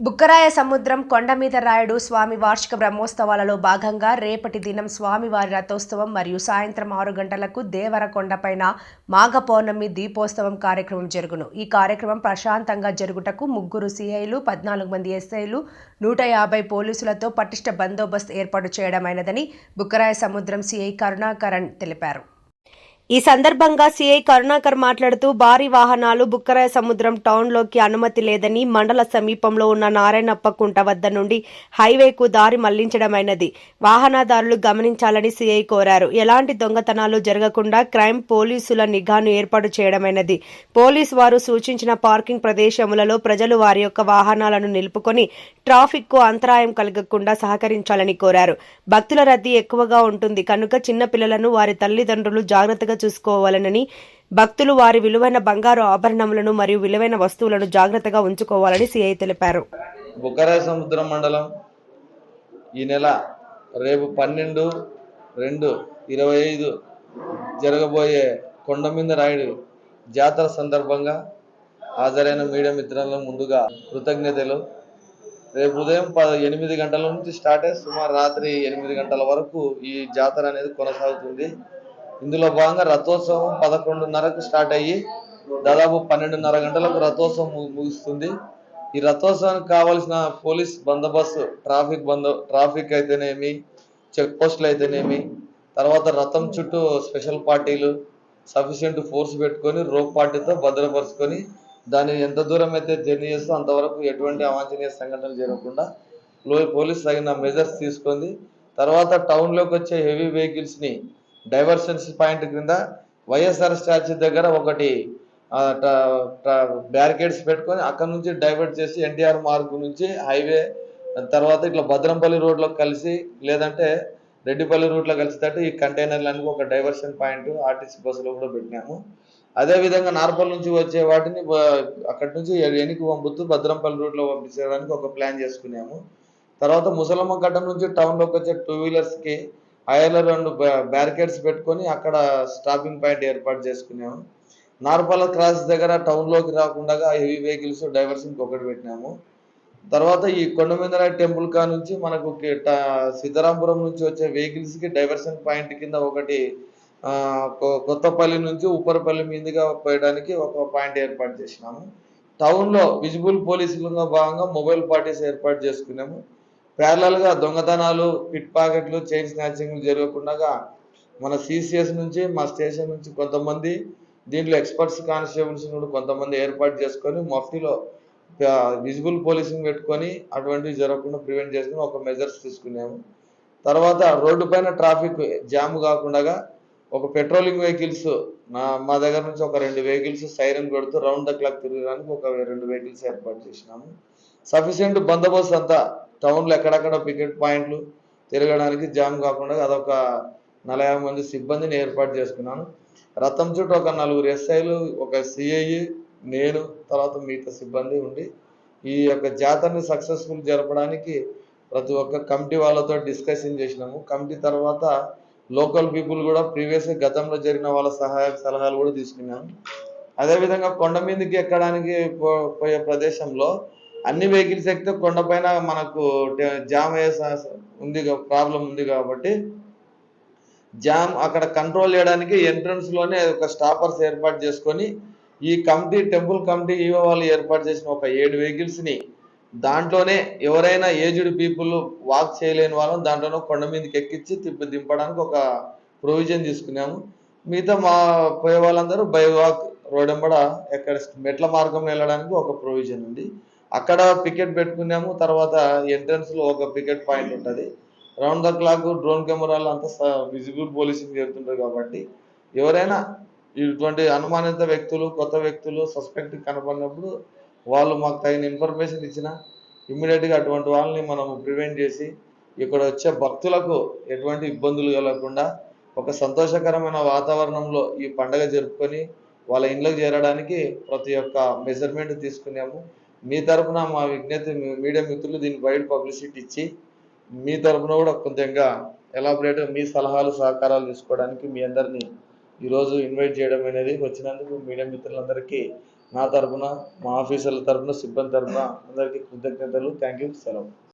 బుక్కరాయ సముద్రం కొండమీద రాయుడు స్వామి వార్షిక బ్రహ్మోత్సవాలలో భాగంగా రేపటి దినం స్వామివారి రథోత్సవం మరియు సాయంత్రం ఆరు గంటలకు దేవరకొండపైన మాఘ పౌర్ణమి దీపోత్సవం కార్యక్రమం జరుగును. ఈ కార్యక్రమం ప్రశాంతంగా జరుగుటకు ముగ్గురు సిఐలు పద్నాలుగు మంది ఎస్ఐలు నూట యాభై పోలీసులతో పటిష్ట బందోబస్తు ఏర్పాటు చేయడమైనదని బుక్కరాయ సముద్రం సిఐ కరుణాకరణ్ తెలిపారు. ఈ సందర్భంగా సీఐ కరుణాకర్ మాట్లాడుతూ భారీ వాహనాలు బుక్కరాయ సముద్రం టౌన్లోకి అనుమతి లేదని మండల సమీపంలో ఉన్న నారాయణప్ప కుంట వద్ద నుండి హైవేకు దారి మళ్ళించడమైనది. వాహనదారులు గమనించాలని సీఐ కోరారు. ఎలాంటి దొంగతనాలు జరగకుండా క్రైమ్ పోలీసుల నిఘాను ఏర్పాటు చేయడమైనది. పోలీసు వారు సూచించిన పార్కింగ్ ప్రదేశములలో ప్రజలు వారి యొక్క వాహనాలను నిలుపుకొని ట్రాఫిక్కు అంతరాయం కలగకుండా సహకరించాలని కోరారు. భక్తుల రద్దీ ఎక్కువగా ఉంటుంది. కనుక చిన్న పిల్లలను వారి తల్లిదండ్రులు జాగ్రత్తగా చూసుకోవాలనని భక్తులు వారి విలువైన బంగారు ఆభరణములను మరియు విలువైన వస్తువులను జాగ్రత్తగా ఉంచుకోవాలని సిఐ తెలిపారు. బుక్కరాయ సముద్రం మండలం ఈ నెల రేపు పన్నెండు రెండు ఇరవై ఐదు జరగబోయే కొండమింద రాయుడు జాతర సందర్భంగా హాజరైన మీడియా మిత్రులను ముందుగా కృతజ్ఞతలు. రేపు ఉదయం ప ఎనిమిది గంటల నుంచి స్టార్ట్ అయ్యి సుమారు రాత్రి ఎనిమిది గంటల వరకు ఈ జాతర అనేది కొనసాగుతుంది. ఇందులో భాగంగా రథోత్సవం పదకొండున్నరకు స్టార్ట్ అయ్యి దాదాపు పన్నెండున్నర గంటలకు రథోత్సవం ముగుస్తుంది. ఈ రథోత్సవానికి కావాల్సిన పోలీస్ బందోబస్తు ట్రాఫిక్ బందో ట్రాఫిక్ అయితేనేమి చెక్ పోస్టులు అయితేనేమి తర్వాత రథం చుట్టూ స్పెషల్ పార్టీలు సఫిషియెంట్ ఫోర్స్ పెట్టుకొని రోప్ పార్టీతో భద్రపరుచుకొని దాన్ని ఎంత దూరం అయితే జర్నీ చేస్తూ అంతవరకు ఎటువంటి అవాంఛనీయ సంఘటనలు జరగకుండా లో- పోలీస్ తగిన మెజర్స్ తీసుకుంది. తర్వాత టౌన్లోకి వచ్చే హెవీ వెహికల్స్ని డైవర్సన్స్ పాయింట్ క్రింద వైఎస్ఆర్ స్టాచ్యూ దగ్గర ఒకటి బ్యారికేడ్స్ పెట్టుకొని అక్కడ నుంచి డైవర్ట్ చేసి ఎన్టీఆర్ మార్గ్ నుంచి హైవే తర్వాత ఇట్లా భద్రంపల్లి రోడ్లో కలిసి లేదంటే రెడ్డిపల్లి రూట్లో కలిసేటట్టు ఈ కంటైనర్లకు ఒక డైవర్షన్ పాయింట్ ఆర్టీసీ బస్సులో కూడా పెట్టినాము. అదే విధంగా నార్పల్ నుంచి వచ్చే వాటిని అక్కడి నుంచి ఎనికి పంపుతూ భద్రంపల్లి రూట్లో పంపించడానికి ఒక ప్లాన్ చేసుకున్నాము. తర్వాత ముసలమ్మ గడ్డ నుంచి టౌన్లోకి వచ్చే టూ వీలర్స్కి ఐఎల్ఆర్ రెండు బ్యారికేడ్స్ పెట్టుకొని అక్కడ స్టాపింగ్ పాయింట్ ఏర్పాటు చేసుకున్నాము. నార్పల క్రాస్ దగ్గర టౌన్లోకి రాకుండా హెవీ వెహికల్స్ డైవర్షన్కి ఒకటి పెట్టినాము. తర్వాత ఈ కొండమిందర టెంపుల్ కా నుంచి మనకు ట- సీతారాంపురం నుంచి వచ్చే వెహికల్స్కి డైవర్షన్ పాయింట్ కింద ఒకటి కొ- కొత్తపల్లి నుంచి ఉప్పరపల్లి మీదుగా పోయడానికి ఒక పాయింట్ ఏర్పాటు చేసినాము. టౌన్లో విజిబుల్ పోలీసులుగా భాగంగా మొబైల్ పార్టీస్ ఏర్పాటు చేసుకున్నాము. ప్యారలల్గా దొంగతనాలు పిట్ పాకెట్లు చైన్ స్నాచింగ్లు జరగకుండా మన సిసిఎస్ నుంచి మా స్టేషన్ నుంచి కొంతమంది దీంట్లో ఎక్స్పర్ట్స్ కానిస్టేబుల్స్ కూడా కొంతమంది ఏర్పాటు చేసుకొని మఫ్టీలో విజిబుల్ పోలీసింగ్ పెట్టుకొని అటువంటివి జరగకుండా ప్రివెంట్ చేసుకుని ఒక మెజర్స్ తీసుకున్నాము. తర్వాత రోడ్డు పైన ట్రాఫిక్ జామ్ కాకుండా ఒక పెట్రోలింగ్ వెహికల్స్ నా మా దగ్గర నుంచి ఒక రెండు వెహికల్స్ సైరన్ కొడుతూ రౌండ్ ద క్లాక్ తిరగడానికి ఒక రెండు వెహికల్స్ ఏర్పాటు చేసినాము. సఫిషియెంట్ బందోబస్తు అంతా టౌన్లో ఎక్కడెక్కడ పికెట్ పాయింట్లు తిరగడానికి జామ్ కాకుండా అదొక నలభై యాభై మంది సిబ్బందిని ఏర్పాటు చేసుకున్నాను. రథం చుట్టూ ఒక నలుగురు ఎస్ఐలు ఒక సిఐ నేను తర్వాత మిగతా సిబ్బంది ఉండి ఈ యొక్క జాతరని సక్సెస్ఫుల్ జరపడానికి ప్రతి ఒక్క కమిటీ వాళ్ళతో డిస్కషన్ చేసినాము. కమిటీ తర్వాత లోకల్ పీపుల్ కూడా ప్రీవియస్ గతంలో జరిగిన వాళ్ళ సహాయ సలహాలు కూడా తీసుకున్నాము. అదేవిధంగా కొండ మీదకి ఎక్కడానికి పో- పోయే ప్రదేశంలో అన్ని వెహికల్స్ ఎక్కితే కొండపైన మనకు జామ్ అయ్యే ఉంది ప్రాబ్లం ఉంది కాబట్టి జామ్ అక్కడ కంట్రోల్ చేయడానికి ఎంట్రన్స్లోనే ఒక స్టాపర్స్ ఏర్పాటు చేసుకొని ఈ కమిటీ టెంపుల్ కమిటీ ఈవో వాళ్ళు ఏర్పాటు చేసిన ఒక ఏడు వెహికల్స్ని దాంట్లోనే ఎవరైనా ఏజ్డ్ పీపుల్ వాక్ చేయలేని వాళ్ళని దాంట్లోనే కొండ మీదకి ఎక్కించి తిప్పి దింపడానికి ఒక ప్రొవిజన్ తీసుకున్నాము. మిగతా మా పోయే వాళ్ళందరూ బై వాక్ రోడ్ ఎక్కడ మెట్ల మార్గం వెళ్ళడానికి ఒక ప్రొవిజన్ ఉంది. అక్కడ పికెట్ పెట్టుకున్నాము తర్వాత ఎంట్రన్స్లో ఒక పికెట్ పాయింట్ ఉంటుంది. రౌండ్ ద క్లాక్ డ్రోన్ కెమెరాలు అంతా విజిబుల్ పోలీసింగ్ చేస్తుంటారు కాబట్టి ఎవరైనా ఇటువంటి అనుమానిత వ్యక్తులు కొత్త వ్యక్తులు సస్పెక్ట్ కనపడినప్పుడు వాళ్ళు మాకు తగిన ఇన్ఫర్మేషన్ ఇచ్చిన ఇమ్మీడియట్గా అటువంటి వాళ్ళని మనం ప్రివెంట్ చేసి ఇక్కడ వచ్చే భక్తులకు ఎటువంటి ఇబ్బందులు కలగకుండా ఒక సంతోషకరమైన వాతావరణంలో ఈ పండగ జరుపుకొని వాళ్ళ ఇండ్లకు చేరడానికి ప్రతి ఒక్క మెజర్మెంట్ తీసుకున్నాము. మీ తరపున మా విజ్ఞప్తి మీడియా మిత్రులు దీన్ని బయట పబ్లిసిటీ ఇచ్చి మీ తరఫున కూడా కొంచెంగా ఎలాబరేట్ మీ సలహాలు సహకారాలు తీసుకోవడానికి మీ అందరినీ ఈరోజు ఇన్వైట్ చేయడం అనేది వచ్చినందుకు మీడియా మిత్రులందరికీ నా తరపున మా ఆఫీసర్ల తరపున సిబ్బంది తరఫున అందరికీ కృతజ్ఞతలు. థ్యాంక్ యూ సెలవు